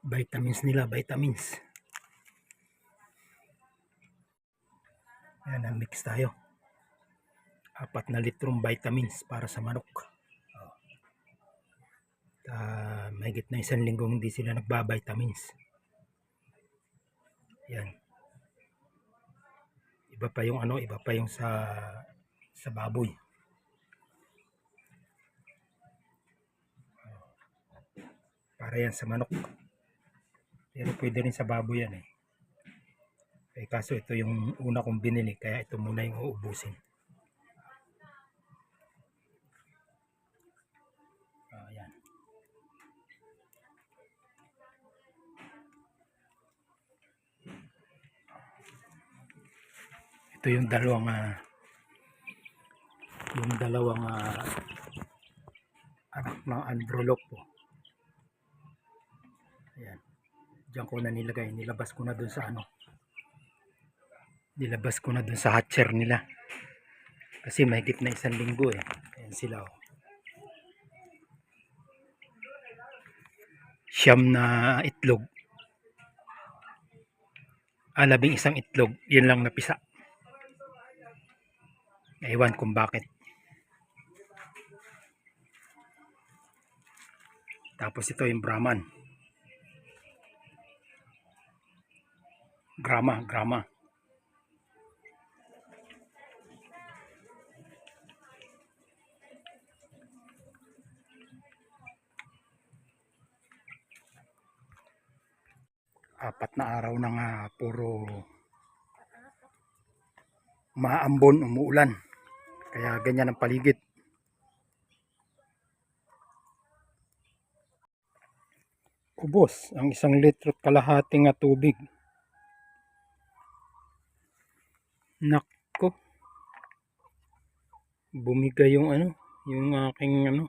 vitamins nila, vitamins. Ayan, na-mix tayo. Apat na litrong vitamins para sa manok. Oh. Uh, mahigit na isang linggo hindi sila nagba-vitamins. Yan. Iba pa yung ano, iba pa yung sa sa baboy. Para yan sa manok. Pero pwede rin sa baboy yan eh. Eh kaso ito yung una kong binili kaya ito muna yung uubusin. Ah, yan. Ito yung dalawang ah, yung dalawang ah, anak ng androlopo. Ayan. Diyan ko na nilagay. Nilabas ko na dun sa ano. Nilabas ko na dun sa hatcher nila. Kasi mahigit na isang linggo eh. Ayan sila oh. Siyam na itlog. Ah, labing isang itlog. Yun lang napisa. Ewan kung bakit. Tapos ito yung Brahman. Grama, grama. Apat na araw na nga puro maambon, umuulan. Kaya ganyan ang paligid. Ubos ang isang litro at kalahati nga tubig. Nako. Bumigay yung ano, yung aking ano.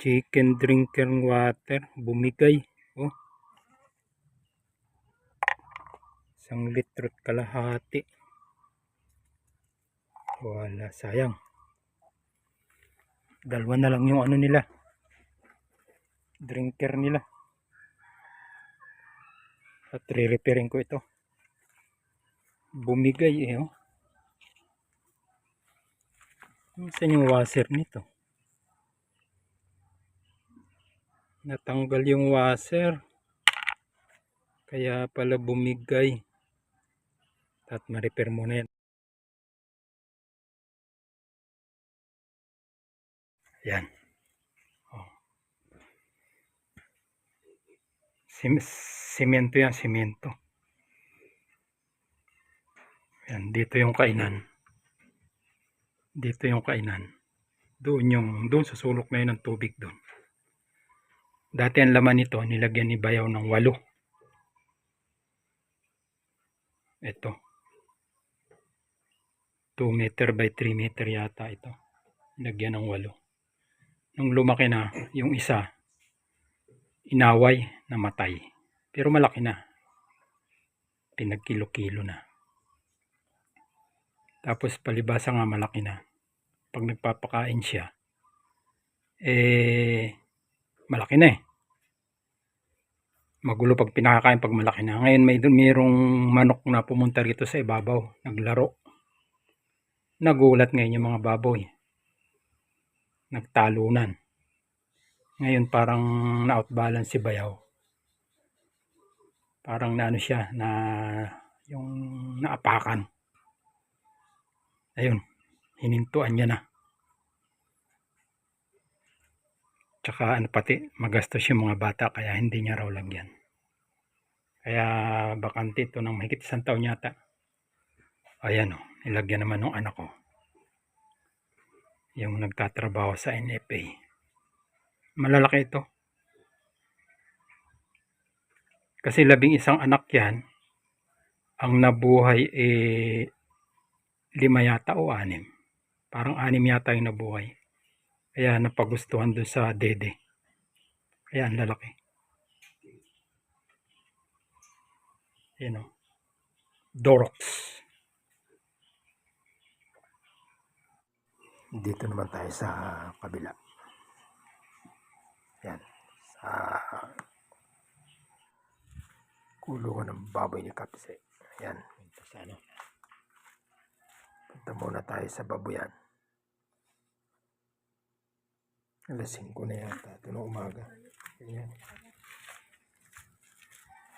Chicken drinker water, bumigay. Oh. Isang litro at kalahati. Wala, sayang. Dalawa na lang yung ano nila. Drinker nila. At re-repairing ko ito. Bumigay eh. Oh. Saan yung washer nito? Natanggal yung washer. Kaya pala bumigay. At ma-repair muna yan. Yan. Sim simento yan, simento. Yan, dito yung kainan. Dito yung kainan. Doon yung, doon sa sulok na yun ng tubig doon. Dati ang laman nito, nilagyan ni Bayaw ng walo. Ito. 2 meter by 3 meter yata ito. Nilagyan ng walo. Nung lumaki na, yung isa, inaway, namatay. Pero malaki na. Pinagkilo-kilo na. Tapos palibasa nga malaki na. Pag nagpapakain siya, eh, malaki na eh. Magulo pag pinakakain pag malaki na. Ngayon may mayroong manok na pumunta rito sa ibabaw, naglaro. Nagulat ngayon yung mga baboy. Nagtalunan. Ngayon parang na-outbalance si Bayaw. Parang naano siya na yung naapakan. Ayun, hinintuan niya na. Tsaka ano pati, magastos yung mga bata kaya hindi niya raw lagyan. Kaya bakante ito ng mahigit isang taon yata. Ayan o, nilagyan naman ng anak ko. Yung nagtatrabaho sa NFA. Malalaki ito. Kasi labing isang anak yan, ang nabuhay eh lima yata o anim. Parang anim yata yung nabuhay. Kaya napagustuhan dun sa dede. Kaya ang lalaki. Yan o. Dorox. Dito naman tayo sa kabila. Yan. Sa kulungan ng baboy ni Kapse. Yan. Sa ano. Punta muna tayo sa baboyan. Alas 5 na yata. Ito na umaga. Ayan.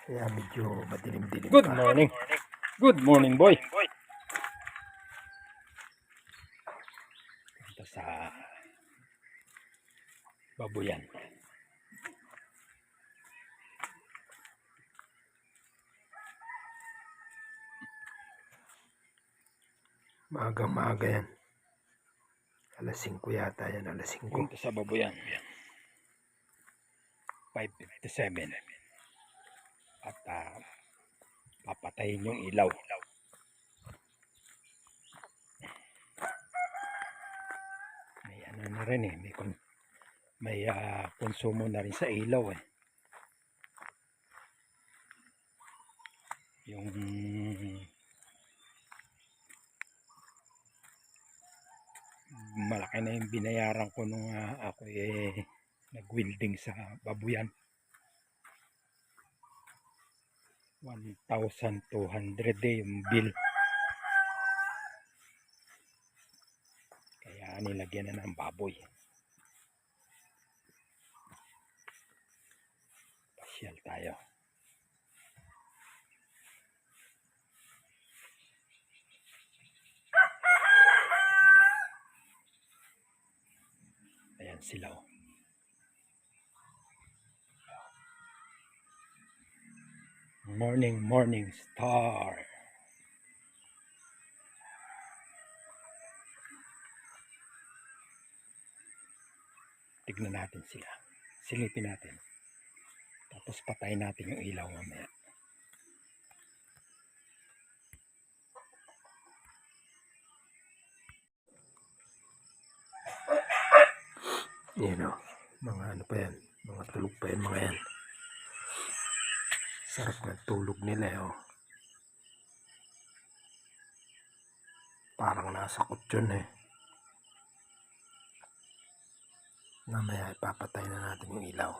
Kaya medyo madilim-dilim Good morning. Good morning, boy. Punta sa babuyan. Maaga-maaga yan. Alas 5 yata yan. Alas 5. Punta sa babuyan. 5.57. At ah, papatayin yung ilaw. May ano na rin eh. May, kon- may ah, konsumo na rin sa ilaw eh. Yung malaki na yung binayaran ko nung ah, ako eh nag-welding sa babuyan. 1,200 eh yung bill. Kaya nilagyan na ng baboy. Pasyal tayo. Ayan sila oh. Morning, morning star. Tignan natin sila. Silipin natin. Tapos patayin natin yung ilaw mamaya. Yan o. Mga ano pa yan. Mga tulog pa yan. Mga yan. Sarap ng tulog nila eh, oh. Parang nasa kutsyon eh. Mamaya ipapatay na natin yung ilaw.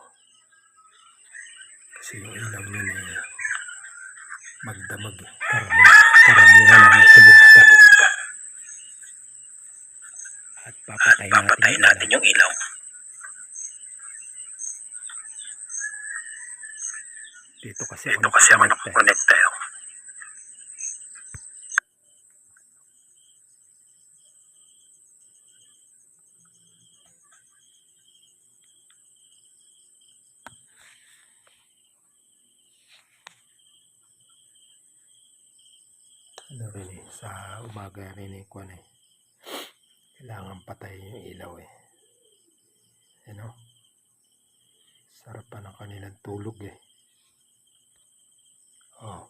Kasi yung ilaw nila eh. Magdamag eh. Karami, karamihan na tulog pa. At papatayin natin, natin yung ilaw. Dito kasi ako Dito kasi ako nakakonekta eh. nakakonekta eh. ano rin eh, sa umaga rin eh, kwan eh. Kailangan patay yung ilaw eh. Ano? Sarap pa ng kanilang tulog eh. Oh.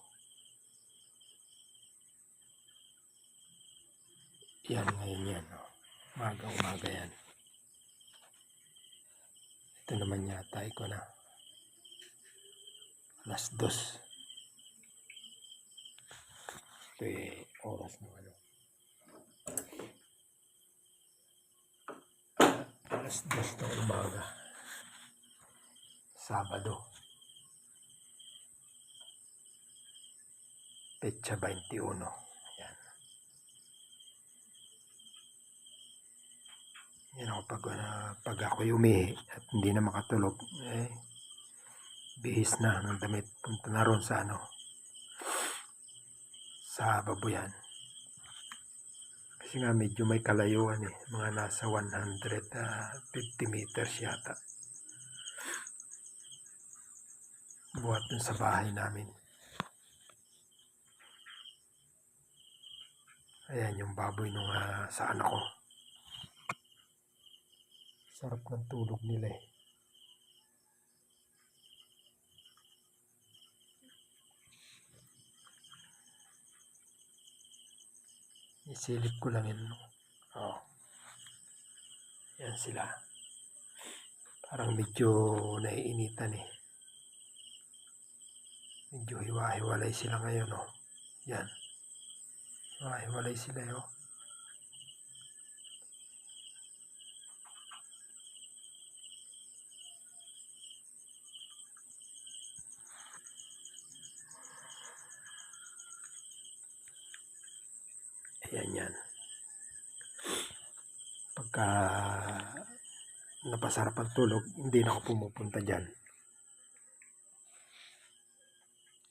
Yan ngayon yan. Oh. Umaga umaga yan. Ito naman yata ko na. Alas dos. Ito eh, oras ng ano. Alas dos ng umaga. Sabado. Petsa 21. Yan. Yan ako pag, ah, pag ako umihi at hindi na makatulog, eh, bihis na ng damit. Punta na ron sa ano, sa babuyan. Kasi nga medyo may kalayuan eh. Mga nasa 150 meters yata. Buhat dun sa bahay namin. Ayan yung baboy nung ah, sa anak ko. Sarap ng tulog nila eh. Isilip ko lang yun. Oh. Yan sila. Parang medyo naiinitan eh. Medyo hiwa-hiwalay sila ngayon oh. Yan. Nakahiwalay sila yun. Ayan yan. Pagka napasarap ang tulog, hindi na ako pumupunta dyan.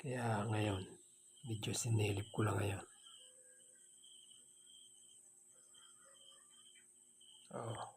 Kaya ngayon, medyo sinilip ko lang ngayon. Oh.